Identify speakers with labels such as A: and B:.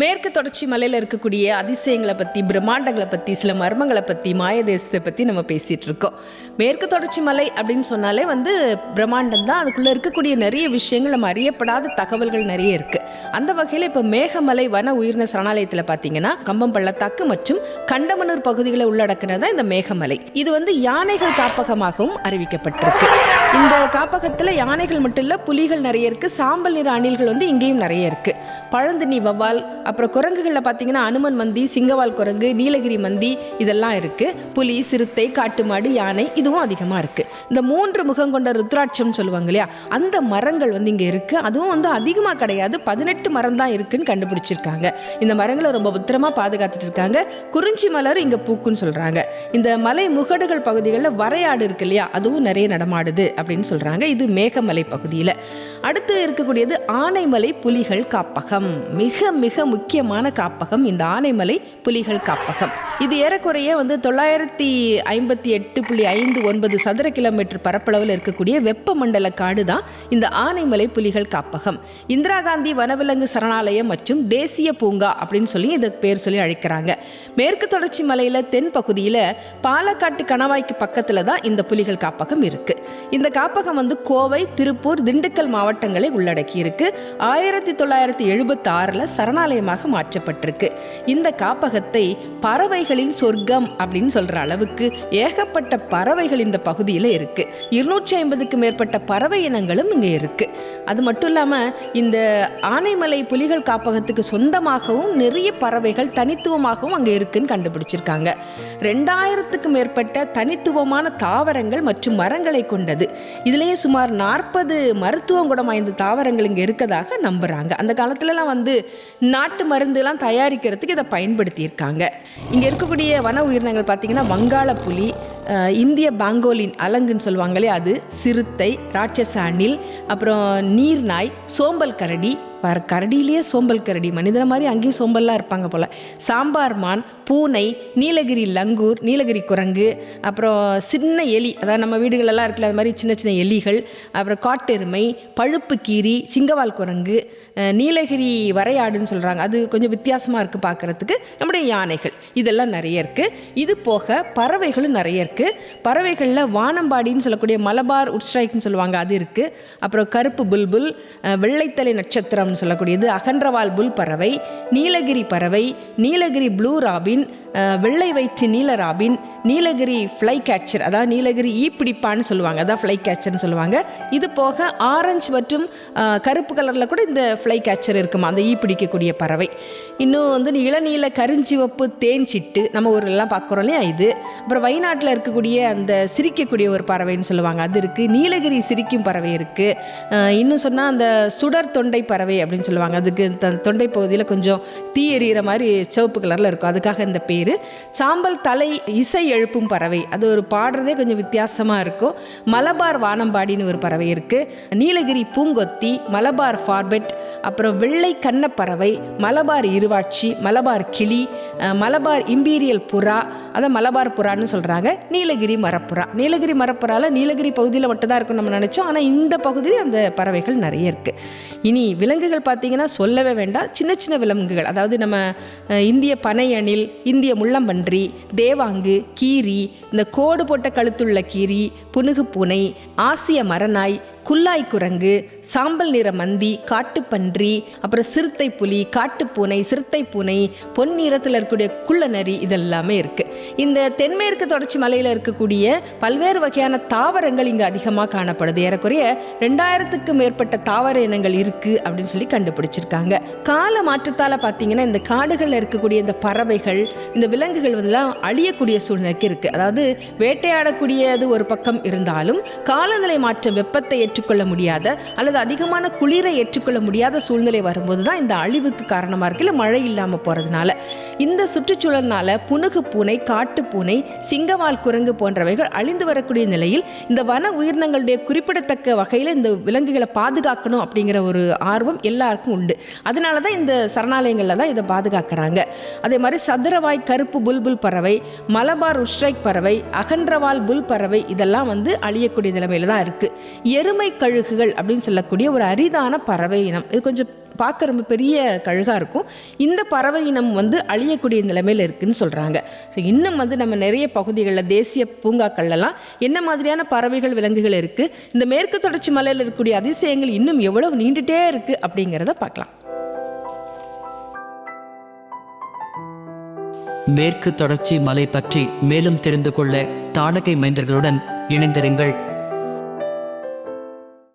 A: மேற்கு தொடர்ச்சி மலையில் இருக்கக்கூடிய அதிசயங்களை பற்றி பிரம்மாண்டங்களை பற்றி சில மர்மங்களை பற்றி மாயதேசத்தை பற்றி நம்ம பேசிகிட்டு இருக்கோம். மேற்கு தொடர்ச்சி மலை அப்படின்னு சொன்னாலே வந்து பிரம்மாண்டம் தான். அதுக்குள்ளே இருக்கக்கூடிய நிறைய விஷயங்கள் நம்ம அறியப்படாத தகவல்கள் நிறைய இருக்குது அந்த வகையில் இப்போ மேகமலை வன உயிரின சரணாலயத்தில் பார்த்தீங்கன்னா கம்பம் பள்ளத்தாக்கு மற்றும் கண்டமனூர் பகுதிகளை உள்ளடக்கினதான் இந்த மேகமலை. இது வந்து யானைகள் காப்பகமாகவும் அறிவிக்கப்பட்டிருக்கு. இந்த காப்பகத்தில் யானைகள் மட்டும் இல்லை புலிகள் நிறைய இருக்குது சாம்பல் நிற அணில்கள் வந்து இங்கேயும் நிறைய இருக்குது பழந்தினி வவ்வால் அப்புறம் குரங்குகளில் பார்த்தீங்கன்னா அனுமன் மந்தி சிங்கவால் குரங்கு நீலகிரி மந்தி இதெல்லாம் இருக்குது புலி சிறுத்தை காட்டுமாடு யானை இதுவும் அதிகமாக இருக்குது இந்த மூன்று முகம் கொண்ட ருத்ராட்சம் சொல்லுவாங்க இல்லையா? அந்த மரங்கள் வந்து இங்கே இருக்குது அதுவும் வந்து அதிகமாக கிடையாது. பதினெட்டு மரம் தான் இருக்குன்னு கண்டுபிடிச்சிருக்காங்க. இந்த மரங்களை ரொம்ப பத்திரமா பாதுகாத்துட்டு இருக்காங்க. குறிஞ்சி மலரும் இங்கே பூக்குன்னு சொல்கிறாங்க இந்த மலை முகடுகள் பகுதிகளில் வரையாடு இருக்கு இல்லையா? அதுவும் நிறைய நடமாடுது அப்படின்னு சொல்கிறாங்க இது மேகமலை பகுதியில். அடுத்து இருக்கக்கூடியது ஆனைமலை புலிகள் காப்பகம். மிக மிக முக்கியமான காப்பகம் இந்த ஆனைமலை புலிகள் காப்பகம். இது ஏறக்குறைய வந்து தொள்ளாயிரத்தி ஐம்பத்தி எட்டு புள்ளி ஐந்து ஒன்பது சதுர கிலோமீட்டர் பரப்பளவில் இருக்கக்கூடிய வெப்பமண்டல காடு தான் இந்த ஆனைமலை புலிகள் காப்பகம். இந்திரா காந்தி வனவிலங்கு சரணாலயம் மற்றும் தேசிய பூங்கா அப்படின்னு சொல்லி இதை பேர் சொல்லி அழைக்கிறாங்க. மேற்கு தொடர்ச்சி மலையில் தென் பகுதியில் பாலக்காட்டு கணவாய்க்கு பக்கத்தில் தான் இந்த புலிகள் காப்பகம் இருக்கு. இந்த காப்பகம் வந்து கோவை திருப்பூர் திண்டுக்கல் மாவட்டங்களை உள்ளடக்கி இருக்கு ஆயிரத்தி தொள்ளாயிரத்தி எழுபத்தி ஆறில் சரணாலயமாக மாற்றப்பட்டிருக்கு. இந்த காப்பகத்தை பறவைகள் பறவைகளின் சொர்க்கம் அப்படின்னு சொல்ற அளவுக்கு ஏகப்பட்ட பறவைகள் இந்த பகுதியில் இருக்கு. இருநூற்றி ஐம்பதுக்கு மேற்பட்ட பறவை இனங்களும் இங்கே இருக்கு. அது மட்டும் இல்லாமல் இந்த ஆனைமலை புலிகள் காப்பகத்துக்கு சொந்தமாகவும் நிறைய பறவைகள் தனித்துவமாகவும் அங்கே இருக்குன்னு கண்டுபிடிச்சிருக்காங்க. ரெண்டாயிரத்துக்கு மேற்பட்ட தனித்துவமான தாவரங்கள் மற்றும் மரங்களை கொண்டது. இதுலேயே சுமார் நாற்பது மருத்துவம் குணம் வாய்ந்த தாவரங்கள் இங்கே இருக்கதாக நம்புகிறாங்க அந்த காலத்துலலாம் வந்து நாட்டு மருந்துலாம் தயாரிக்கிறதுக்கு இதை பயன்படுத்தியிருக்காங்க. இங்கே இருக்கக்கூடிய வன உயிரினங்கள் பார்த்திங்கன்னா வங்காள புலி இந்திய பாங்கோலின் அலங்குன்னு சொல்லுவாங்களே அது சிறுத்தை ராட்சச அணில் அப்புறம் நீர்நாய் சோம்பல் கரடி வர கரடியிலேயே சோம்பல் கரடி. மனிதன மாதிரி அங்கேயும் சோம்பல்லாம் இருப்பாங்க போல். சாம்பார் மான் பூனை நீலகிரி லங்கூர் நீலகிரி குரங்கு அப்புறம் சின்ன எலி. அதாவது நம்ம வீடுகளெல்லாம் இருக்குல்ல அது மாதிரி சின்ன சின்ன எலிகள் அப்புறம் காட்டெருமை பழுப்பு கீரி சிங்கவால் குரங்கு நீலகிரி வரையாடுன்னு சொல்கிறாங்க அது கொஞ்சம் வித்தியாசமாக இருக்குது பார்க்குறதுக்கு நம்முடைய யானைகள். இதெல்லாம் நிறைய இருக்குது இது போக பறவைகளும் நிறைய இருக்குது பறவைகளில் வானம்பாடின்னு சொல்லக்கூடிய மலபார் உட்ஸ்ட்ரைக்னு சொல்லுவாங்க அது இருக்குது அப்புறம் கருப்பு புல்புல் வெள்ளைத்தலை நட்சத்திரம் சொல்லக்கூடியது அகன்றவால் புல் பறவை நீலகிரி பறவை நீலகிரி ப்ளூ ராபின் வெள்ளை வயிற்று நீலராபின் நீலகிரி ஃப்ளை கேட்சர் அதாவது நீலகிரி ஈப்பிடிப்பான்னு சொல்லுவாங்க. அதான் ஃப்ளை கேட்சர்னு சொல்லுவாங்க. இது போக ஆரஞ்சு மற்றும் கருப்பு கலரில் கூட இந்த ஃப்ளை கேட்சர் இருக்குமா? அந்த ஈ பிடிக்கக்கூடிய பறவை. இன்னும் வந்து இளநீல கருஞ்சிவப்பு தேன் சிட்டு நம்ம ஊர்லலாம் பார்க்குறோம் இல்லையா இது? அப்புறம் வயநாட்டில் இருக்கக்கூடிய அந்த சிரிக்கக்கூடிய ஒரு பறவைன்னு சொல்லுவாங்க. அது இருக்குது நீலகிரி சிரிக்கும் பறவை இருக்குது இன்னும் சொன்னால் அந்த சுடர் தொண்டை பறவை அப்படின்னு சொல்லுவாங்க. அதுக்கு தொண்டை பகுதியில் கொஞ்சம் தீ எறிகிற மாதிரி சிவப்பு கலரில் இருக்கும். அதுக்காக இந்த பேர் சாம்பல் தலை இசை எழுப்பும் பறவை. அது ஒரு பாடுறதே கொஞ்சம் வித்தியாசமாக இருக்கும். மலபார் வானம்பாடின்னு ஒரு பறவை இருக்குது நீலகிரி பூங்கொத்தி மலபார் ஃபார்பெட் அப்புறம் வெள்ளை கன்னப்பறவை மலபார் இருவாட்சி மலபார் கிளி மலபார் இம்பீரியல் புறா அதை மலபார் புறான்னு சொல்கிறாங்க நீலகிரி மரப்புறா. நீலகிரி மரப்புறால நீலகிரி பகுதியில் மட்டும்தான் இருக்கும் நம்ம நினச்சோம். ஆனால் இந்த பகுதியில் அந்த பறவைகள் நிறைய இருக்குது இனி விலங்குகள் பார்த்தீங்கன்னா சொல்லவே வேண்டாம். சின்ன சின்ன விலங்குகள். அதாவது நம்ம இந்திய பனை அணில் இந்திய முள்ளம்பன்றி தேவாங்கு கீரி இந்த கோடு போட்ட கழுத்துள்ள கீரி புனுகு பூனை ஆசிய மரநாய் குல்லாய் குரங்கு சாம்பல் நிற மந்தி காட்டுப்பன்றி அப்புறம் சிறுத்தை புலி காட்டுப்பூனை சிறுத்தை பூனை பொன் நிறத்தில் இருக்கக்கூடிய குள்ளநரி இதெல்லாமே இருக்கு. இந்த தென்மேற்கு தொடர்ச்சி மலையில் இருக்கக்கூடிய பல்வேறு வகையான தாவரங்கள் இங்கே அதிகமாக காணப்படுது. ஏறக்குறைய ரெண்டாயிரத்துக்கு மேற்பட்ட தாவர இனங்கள் இருக்கு அப்படின்னு சொல்லி கண்டுபிடிச்சிருக்காங்க. கால மாற்றத்தால் பார்த்தீங்கன்னா இந்த காடுகளில் இருக்கக்கூடிய இந்த பறவைகள் இந்த விலங்குகள் வந்துலாம் அழியக்கூடிய சூழ்நிலைக்கு இருக்கு. அதாவது வேட்டையாடக்கூடியது ஒரு பக்கம் இருந்தாலும் காலநிலை மாற்றம் வெப்பத்தை ஏற்றுக்கொள்ள முடியாத அல்லது அதிகமான குளிரை ஏற்றுக்கொள்ள முடியாத சூழ்நிலை வரும்போது தான் இந்த அழிவுக்கு காரணமாக இருக்கு. இல்லை மழை இல்லாமல் போகிறதுனால இந்த சுற்றுச்சூழல்னால புனுகு பூனை கா காட்டுப்பூனை சிங்கவால் குரங்கு போன்றவைகள் அழிந்து வரக்கூடிய நிலையில் இந்த வன உயிரினங்களுடைய குறிப்பிடத்தக்க வகையில் இந்த விலங்குகளை பாதுகாக்கணும் அப்படிங்கிற ஒரு ஆர்வம் எல்லாருக்கும் உண்டு. அதனால தான் இந்த சரணாலயங்களில் தான் இதை பாதுகாக்கிறாங்க. அதே மாதிரி சதுரவாய் கருப்பு புல்புல் பறவை மலபார் உஷ்ரைக் பறவை அகன்றவால் புல் பறவை இதெல்லாம் வந்து அழியக்கூடிய நிலைமையில தான் இருக்குது எருமை கழுகுகள் அப்படின்னு சொல்லக்கூடிய ஒரு அரிதான பறவை இனம். இது கொஞ்சம் பார்க்க ரொம்ப பெரிய கழுகாக இருக்கும். இந்த பறவை இனம் வந்து அழியக்கூடிய நிலைமையில் இருக்குன்னு சொல்கிறாங்க ஸோ இன்னும் வந்து நம்ம நிறைய பகுதிகளில் தேசிய பூங்காக்கள்லாம் என்ன மாதிரியான பறவைகள் விலங்குகள் இருக்குது இந்த மேற்கு தொடர்ச்சி மலையில் இருக்கக்கூடிய அதிசயங்கள் இன்னும் எவ்வளவு நீண்டுட்டே இருக்குது அப்படிங்கிறத பார்க்கலாம்.
B: மேற்கு தொடர்ச்சி மலை பற்றி மேலும் தெரிந்து கொள்ள தாடகை மைந்தர்களுடன் இணைந்திருங்கள்.